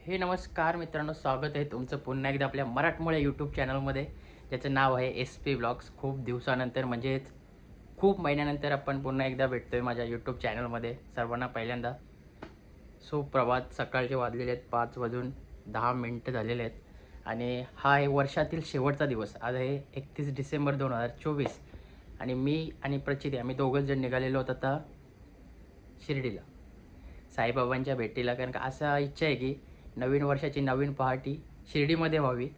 हे नमस्कार मित्रांनो स्वागत आहे तुमचं पुन्हा एकदा आपल्या मराठमोळ्या यूट्यूब चॅनलमध्ये ज्याचं नाव आहे एस पी ब्लॉग्स खूप दिवसानंतर म्हणजेच खूप महिन्यानंतर आपण पुन्हा एकदा भेटतो आहे माझ्या यूट्यूब चॅनलमध्ये सर्वांना पहिल्यांदा. सुप्रभात सकाळचे वाजलेले आहेत पाच वाजून दहा मिनटं झालेले आहेत. आणि हा आहे वर्षातील शेवटचा दिवस. आज आहे एकतीस डिसेंबर दोन हजार चोवीस. आणि मी आणि प्रचिती आम्ही दोघंच जण निघालेलो होतो आता शिर्डीला. साईबाबांच्या भेटीला कारण का असा इच्छा आहे की नवीन वर्षाची नवीन पहाटी शिर्डीमध्ये व्हावी.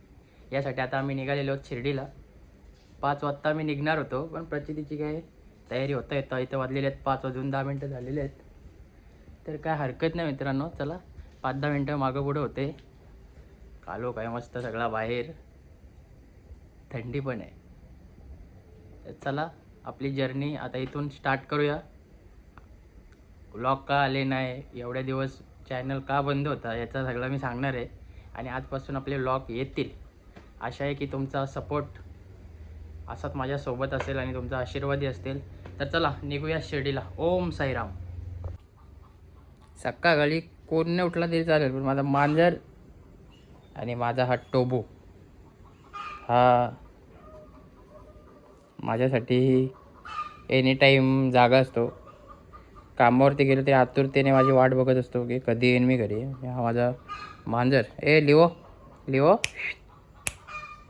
यासाठी आता आम्ही निघालेलो आहोत शिर्डीला. पाच वाजता आम्ही निघणार होतो पण प्रचितीची काय तयारी होता येतं इथं वाजलेले आहेत पाच वाजून दहा मिनटं झालेले आहेत. तर काय हरकत नाही मित्रांनो चला पाच दहा मिनटं मागं पुढं होते. कालो काय मस्त सगळा बाहेर. थंडी पण आहे. तर चला आपली जर्नी आता इथून स्टार्ट करूया. ब्लॉग का आले नाही एवढे दिवस चॅनल का बंद होता याचा सगळं मी सांगणार आहे. आणि आजपासून आपले व्लॉग येतील. आशा आहे की तुमचा सपोर्ट असाच माझ्यासोबत असेल आणि तुमचा आशीर्वादही असतील. तर चला निघूया शिर्डीला. ओम साईराम. सकाळी कोण नाही उठला तरी चालेल पण माझा मांजर आणि माझा हा टोबू हा माझ्यासाठी एनी टाईम जागा असतो. कामावरती गेलो ते आतुरतेने माझी वाट बघत असतो की कधी येईन मी घरी. हा माझा मांजर. ए लिओ. लिओ.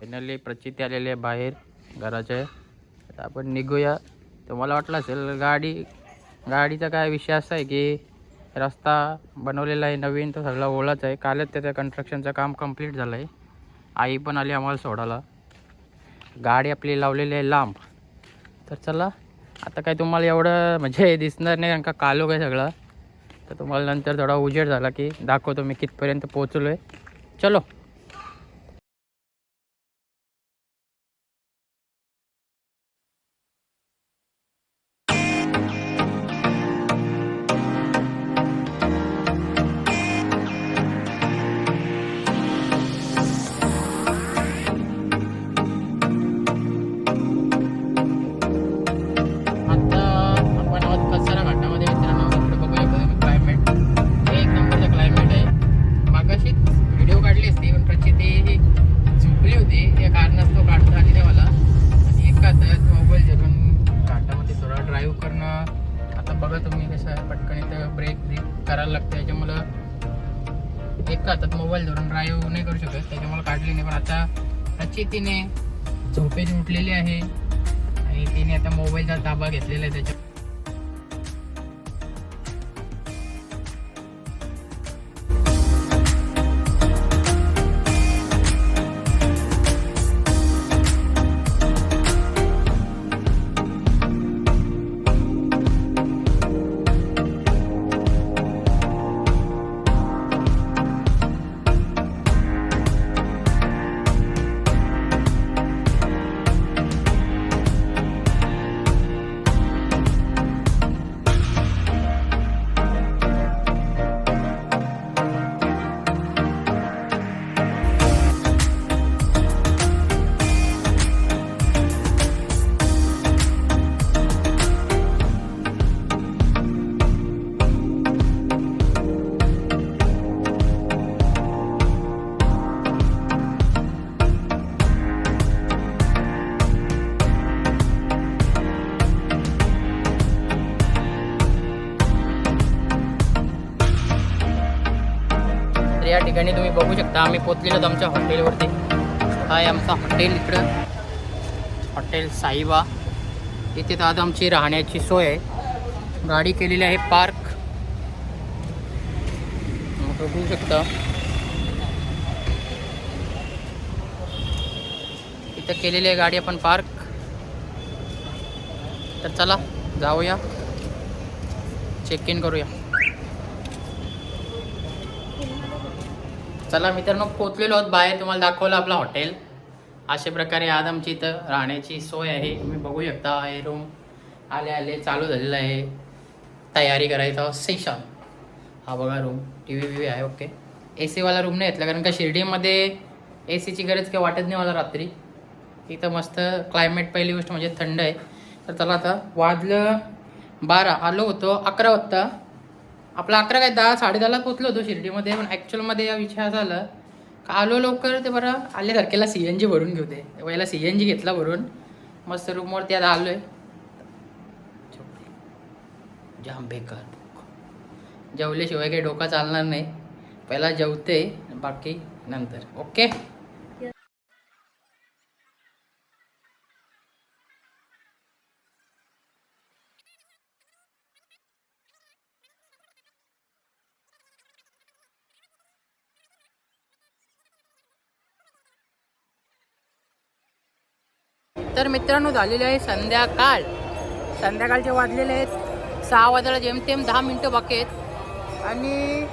फायनली प्रचिती आलेली आहे बाहेर घराच्या. आता आपण निघूया. तुम्हाला वाटलं असेल गाडी गाडीचा काय विषय असा आहे की रस्ता बनवलेला आहे नवीन तो सगळा ओलाच आहे. कालच त्याचं कन्स्ट्रक्शनचं काम कंप्लीट झालं आहे आई पण आली आम्हाला सोडायला. गाडी आपली लावलेली आहे लांब. तर चला आता काय तुम्हाला एवढं म्हणजे दिसणार नाही कारण का कालो काय सगळं. तर तुम्हाला नंतर थोडा उजेड झाला की दाखवतो मी कितपर्यंत पोचलो आहे चलो. त्याच्यामुळं मोबाईल धरून ड्राईव्ह नाही करू शकत त्याच्यामुळे काढली नाही. पण आता प्रचितीने झोपेत उठलेली आहे आणि तिने आता मोबाईलचा ताबा घेतलेला आहे त्याच्या ठिकाणी तुम्ही बघू शकता. आम्ही पोचलेलो आमच्या हॉटेलवरती. हा आहे आमचा हॉटेल इकडं. हॉटेल साईबा. इथे तर आज आमची राहण्याची सोय आहे. गाडी केलेली आहे पार्क. बघू शकता. इथं केलेली आहे गाडी आपण पार्क. तर चला जाऊया. चेक इन करूया. चला मित्रांनो पोचलेलो आहोत बाहेर. तुम्हाला दाखवलं आपलं हॉटेल अशा प्रकारे आज आमची इथं राहण्याची सोय आहे. तुम्ही बघू शकता हे रूम आले आले चालू झालेलं आहे. तयारी करायचा सेशन हा बघा रूम टी व्ही व्ही आहे ओके ए सीवाला रूम नाही घेतला कारण का शिर्डीमध्ये ए सीची गरज काही वाटत नाही मला रात्री. इथं मस्त क्लायमेट पहिली गोष्ट म्हणजे थंड आहे. तर चला आता वाजलं बारा आलो होतो अकरा वाजता. आपला अकरा काय दहा साडे दहाला पोचलो होतो शिर्डीमध्ये पण ॲक्च्युअलमध्ये या विषय झाला का आलो लवकर ते बरं? आले तारखेला सी एन जी भरून घेऊ ते पहिला सी एन जी घेतला भरून. मस्त रूमवर त्यात आलो आहे जाम बेकार जेवल्याशिवाय काही डोका चालणार नाही. पहिला जेवते बाकी नंतर. ओके? तर मित्रांनो झालेले आहे संध्याकाळ. संध्याकाळचे वाजलेले आहेत. सहा वाजायला जेमतेम दहा मिनटं बाकी आहेत. आणि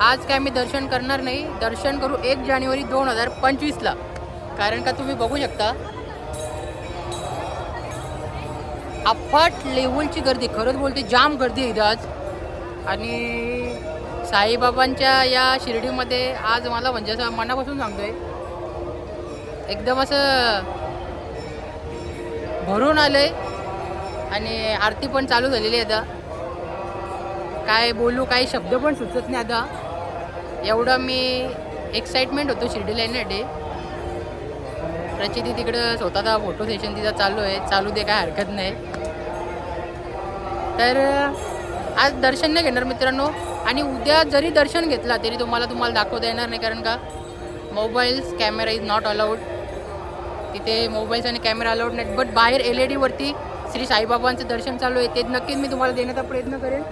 आज काय मी दर्शन करणार नाही. दर्शन करू एक जानेवारी दोन हजार पंचवीसला. कारण का तुम्ही बघू शकता अफाट लेवलची गर्दी खरंच बोलते जाम गर्दी आहे इथं आज. आणि साईबाबांच्या या शिर्डीमध्ये आज मला म्हणजे असं मनापासून सांगतोय एकदम असं भरून आलं आहे आणि आरती पण चालू झालेली आहे आता. काय बोलू काही शब्द पण सुचत नाही आता. एवढं मी एक्साइटमेंट होतो शिर्डीला येण्यासाठी. प्रचिती तिकडं स्वतःचा फोटो सेशन तिचा चालू आहे. चालू दे काय हरकत नाही. तर आज दर्शन नाही घेणार मित्रांनो. आणि उद्या जरी दर्शन घेतला तरी तुम्हाला तुम्हाला दाखवता येणार नाही कारण का? Mobiles camera is not allowed तिथे मोबाईल्स आणि कॅमेरा अलाउड नाहीत. बट बाहेर एल ई डीवरती श्री साईबाबांचं दर्शन चालू आहे. ते नक्कीच मी तुम्हाला देण्याचा प्रयत्न करेन.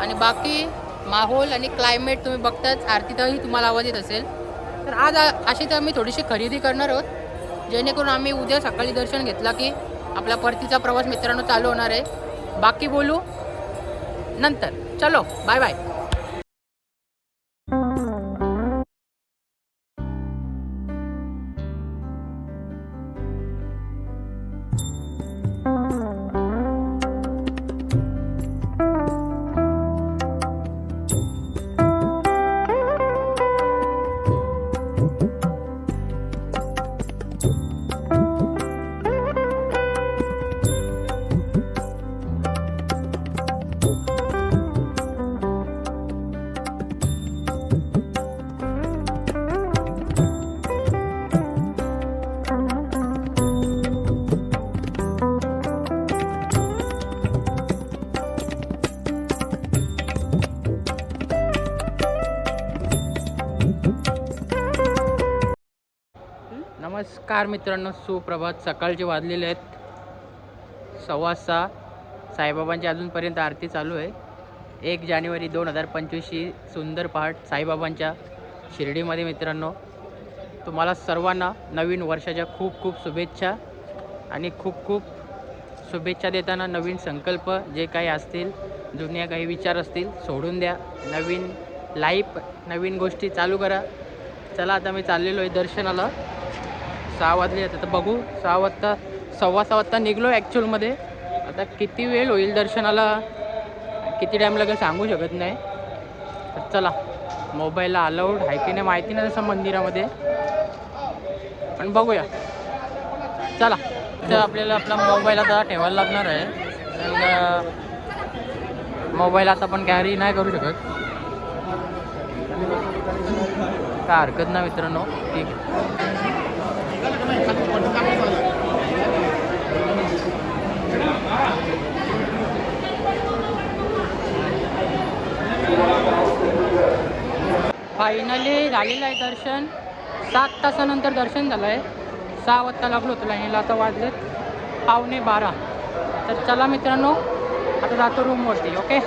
आणि बाकी माहोल आणि क्लायमेट तुम्ही बघताच आरतीतही तुम्हाला आवाज येत असेल. तर आज अशी तर आम्ही थोडीशी खरेदी करणार आहोत. जेणेकरून आम्ही उद्या सकाळी दर्शन घेतला की आपला परतीचा प्रवास मित्रांनो चालू होणार आहे. बाकी बोलू नंतर. चलो बाय बाय नमस्कार मित्रांनो सुप्रभात. सकाळचे वाजलेले आहेत. सव्वा सहा साईबाबांची अजूनपर्यंत आरती चालू आहे. एक जानेवारी दोन हजार पंचवीसशी सुंदर पहाट साईबाबांच्या शिर्डीमध्ये मित्रांनो. तुम्हाला सर्वांना नवीन वर्षाच्या खूप खूप शुभेच्छा आणि खूप खूप शुभेच्छा देताना नवीन संकल्प जे काही असतील जुन्या काही विचार असतील सोडून द्या. नवीन लाईफ नवीन गोष्टी चालू करा. चला आता मी चाललेलो आहे दर्शनाला. सहा वाजले आता तर बघू सहा वाजता सव्वा सहा वाजता निघलो ॲक्च्युअलमध्ये आता किती वेळ होईल दर्शनाला? किती टाईम लागेल सांगू शकत नाही. तर चला मोबाईलला अलाउड आहे की नाही माहिती नाही तसं मंदिरामध्ये. पण बघूया. चला तर आपल्याला आपला मोबाईल आता ठेवायला लागणार आहे. मोबाईल आता आपण कॅरी नाही करू शकत. काय हरकत नाही मित्रांनो. ठीक आहे. फायनली झालेलं आहे दर्शन. सात तासानंतर दर्शन झालं आहे सहा वाजता लागलो होतो लाईनीला आता वाजलेत पावणे बारा. तर चला मित्रांनो आता जातो रूमवरती ओके